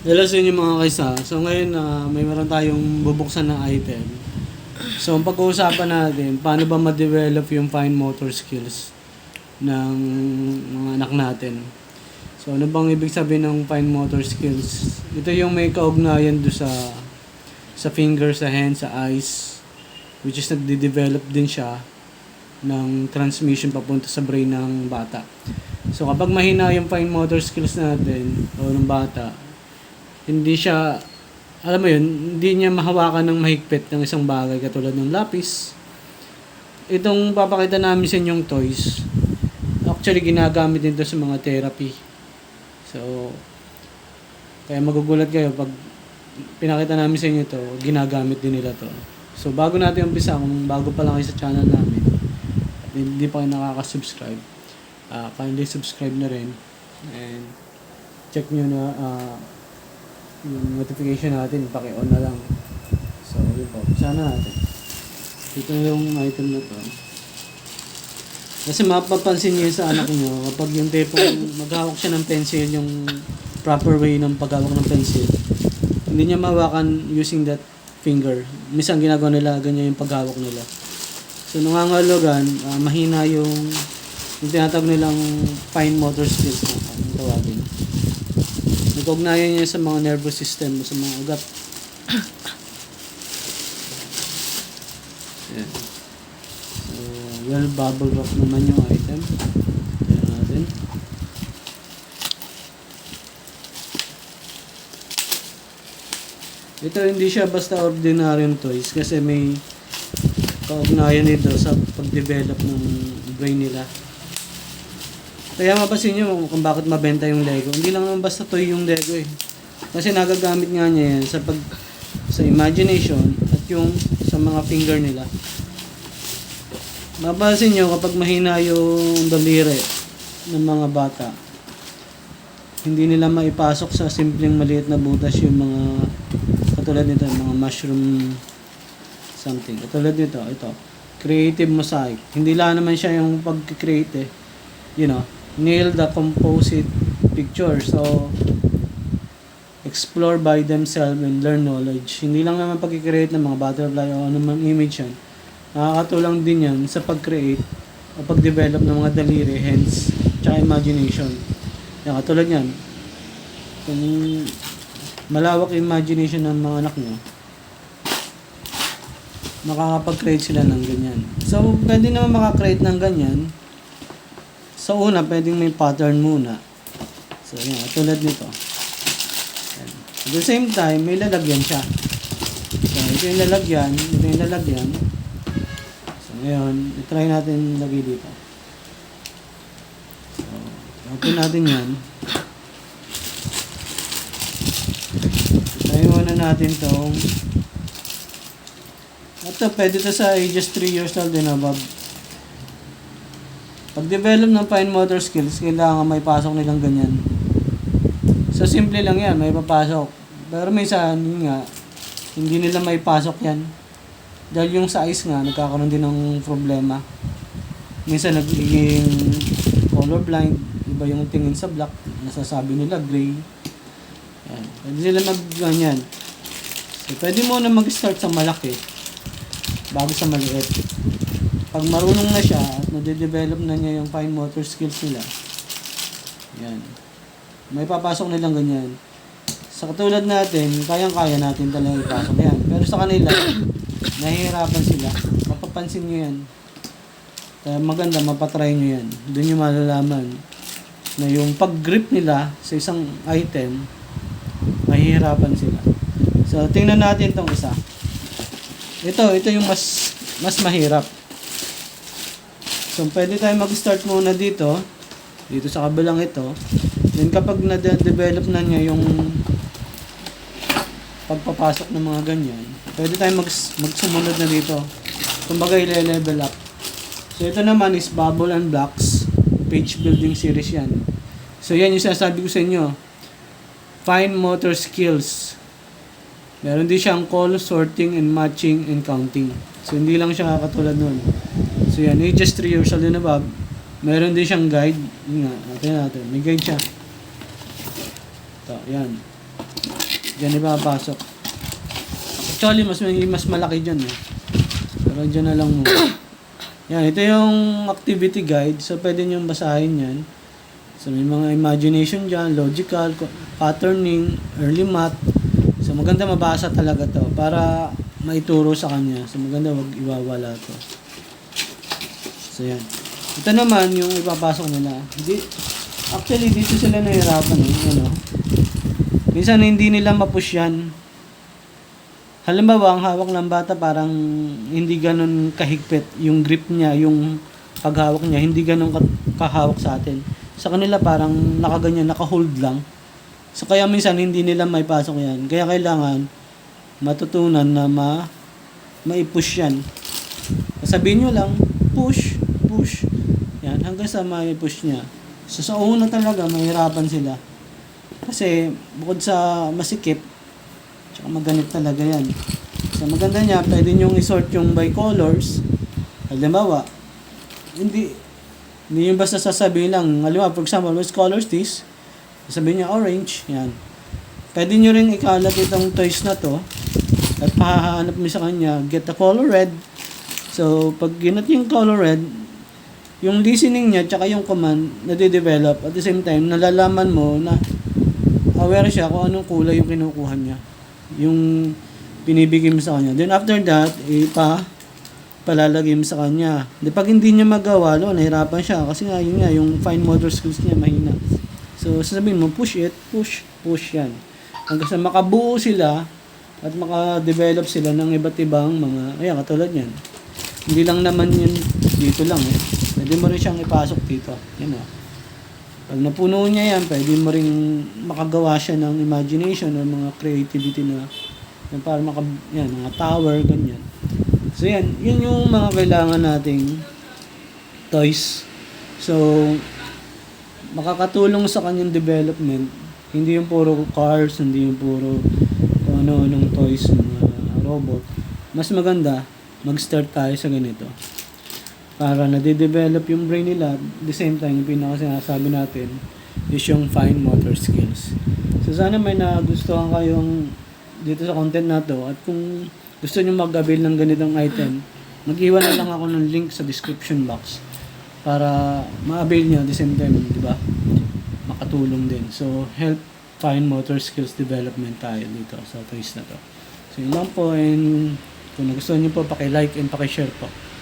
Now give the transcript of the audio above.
Hello sa inyo mga kaisa. So ngayon ah, may meron tayong bubuksan na item. So ang pag-uusapan natin, paano ba ma-develop yung fine motor skills ng mga anak natin. So ano bang ibig sabihin ng fine motor skills? Ito yung may kaugnayan do sa sa finger, sa hand, sa eyes which is nagde-develop din siya ng transmission papunta sa brain ng bata. So kapag mahina yung fine motor skills natin o ng bata, hindi siya alam mo yun, hindi niya mahawakan ng mahigpit ng isang bagay katulad ng lapis. Itong papakita namin sa inyong toys, actually ginagamit din to sa mga therapy. So, kaya magugulat kayo pag pinakita namin sa inyo to, ginagamit din nila to. So, bago natin umpisa, kung bago pa lang kayo sa channel namin, at hindi pa kayo nakaka-subscribe, ah kindly subscribe na rin. And check nyo na ah, yung notification natin, paki-on na lang. So, yun po. Sana natin. Ito yung item na to. Kasi mapapansin niyo sa anak niyo kapag yung tipong maghawak siya ng pencil, yung proper way ng paghawak ng pencil, hindi niya mahawakan using that finger. Minsan ginagawa nila, ganyan yung paghawak nila. So, nangangalogan, ah, mahina yung, yung tinatawag nilang fine motor skills ang tawagin. Nag-ugnayan niya sa mga nervous system, sa mga ugat. Ayan. So, well, bubble wrap naman yung item. Tignan natin. Ito hindi siya basta ordinaryong toys kasi may kaugnayan nito sa pag-develop ng brain nila. Kaya mapasin nyo kung bakit mabenta yung Lego. Hindi lang naman basta toy yung Lego eh. Kasi nagagamit nga niya yan sa pag sa imagination at yung sa mga finger nila. Mapasin nyo kapag mahina yung daliri ng mga bata, hindi nila maipasok sa simpleng maliit na butas yung mga katulad nito, mga mushroom something. Katulad nito, ito. Creative mosaic. Hindi lang naman siya yung pag-create eh. You know, nail the composite picture. So, explore by themselves and learn knowledge. Hindi lang naman pag-create ng mga butterfly o anumang image yan. Nakakatulang din yan sa pag-create o pag-develop ng mga daliri, hands, tsaka imagination. Yan, katulad yan. Kung malawak imagination ng mga anak nyo, makakapag-create sila ng ganyan. So, pwede naman makakreate ng ganyan. Sa una, pwedeng may pattern muna. So, yan, tulad nito. Yan. At the same time, may lalagyan siya. So, ito yung lalagyan, ito yung lalagyan. So, ngayon, try natin lagay dito. So, open natin yan. Try muna natin tong ito, pwede to sa ages 3 years old din above. Pag-develop ng fine motor skills, kailangan may pasok nilang ganyan. So, simple lang yan, may papasok. Pero minsan, yun nga, hindi nila may pasok yan. Dahil yung size nga, nagkakaroon din ng problema. Minsan, nagiging colorblind, iba yung tingin sa black, nasasabi nila gray. Yan. Pwede sila mag, ganyan. So, pwede mo na mag-start sa malaki bago sa maliit. Pag marunong na siya at nade-develop na niya yung fine motor skills nila, yan. May papasok nilang ganyan. Sa katulad natin, kayang-kaya natin talaga ipasok yan. Pero sa kanila, nahihirapan sila. Mapapansin nyo yan. Kaya maganda, mapatry nyo yan. Doon nyo malalaman na yung pag-grip nila sa isang item, mahihirapan sila. So, tingnan natin tong isa. Ito, ito yung mas mas mahirap. So, pwede tayo mag-start muna dito. Dito sa kabilang ito. Then, kapag na-develop na niya yung pagpapasok ng mga ganyan, pwede tayo mag magsumunod na dito. Kumbaga, ile-level up. So, ito naman is Bubble and Blocks. Page building series yan. So, yan yung sinasabi ko sa inyo. Fine motor skills. Meron din siyang call, sorting, and matching, and counting. So, hindi lang siya katulad nun. So, yan. Ages 3 years old and above. Meron din siyang guide. Nga, natin natin. May guide siya. Ito, yan. Diyan ipapasok. Actually, mas mas malaki dyan eh. Pero dyan na lang muna. Yan, ito yung activity guide. So, pwede nyo basahin yan. So, may mga imagination dyan, logical, patterning, early math. So, maganda mabasa talaga to para maituro sa kanya. So, maganda wag iwawala to. So, yan. Ito naman yung ipapasok nila. Di, actually, dito sila nahirapan eh. Ano? Minsan hindi nila mapush yan. Halimbawa, ang hawak ng bata parang hindi ganun kahigpit. Yung grip niya, yung paghawak niya, hindi ganun ka- kahawak sa atin. Sa kanila parang nakaganyan, nakahold lang. So kaya minsan hindi nila may pasok yan. Kaya kailangan matutunan na ma maipush yan. Sabihin nyo lang, push, push. Yan, hanggang sa mai-push niya. So sa una talaga, mahirapan sila. Kasi bukod sa masikip, tsaka maganit talaga yan. So maganda niya, pwede nyo isort yung by colors. Halimbawa, hindi, hindi yung basta sasabihin lang, halimbawa, for example, which colors this? Sabihin niya orange, yan. Pwede nyo rin ikalat itong toys na to at pahahanap mo sa kanya, get the color red. So, pag ginat yung color red, yung listening niya tsaka yung command nade-develop. At the same time nalalaman mo na aware siya kung anong kulay yung kinukuha niya yung binibigay mo sa kanya. Then after that ipa palalagay mo sa kanya. Di pag hindi niya magawa no nahirapan siya. Kasi nga yun nga yung fine motor skills niya mahina. So sasabihin mo push it push push yan. Hanggang sa makabuo sila at maka-develop sila ng iba't ibang mga ayan katulad yan hindi lang naman yun dito lang eh. Pwede mo rin siyang ipasok dito. Yan o. Pag napuno niya yan, pwede mo rin makagawa siya ng imagination or mga creativity na, na para maka, yan, mga tower, ganyan. So yan, yun yung mga kailangan nating toys. So, makakatulong sa kanyang development. Hindi yung puro cars, hindi yung puro kung ano-anong toys, mga robot. Mas maganda, mag-start tayo sa ganito. Para nade-develop yung brain nila, at the same time, yung pinaka sinasabi natin, is yung fine motor skills. So sana may nagustuhan kayong dito sa content na to at kung gusto nyo mag-avail ng ganitong item, mag-iwan na lang ako ng link sa description box para ma-avail nyo at the same time, di ba? Makatulong din. So, help fine motor skills development tayo dito sa toys na to. So, yun lang po and kung nagustuhan nyo po, paki-like and paki-share po.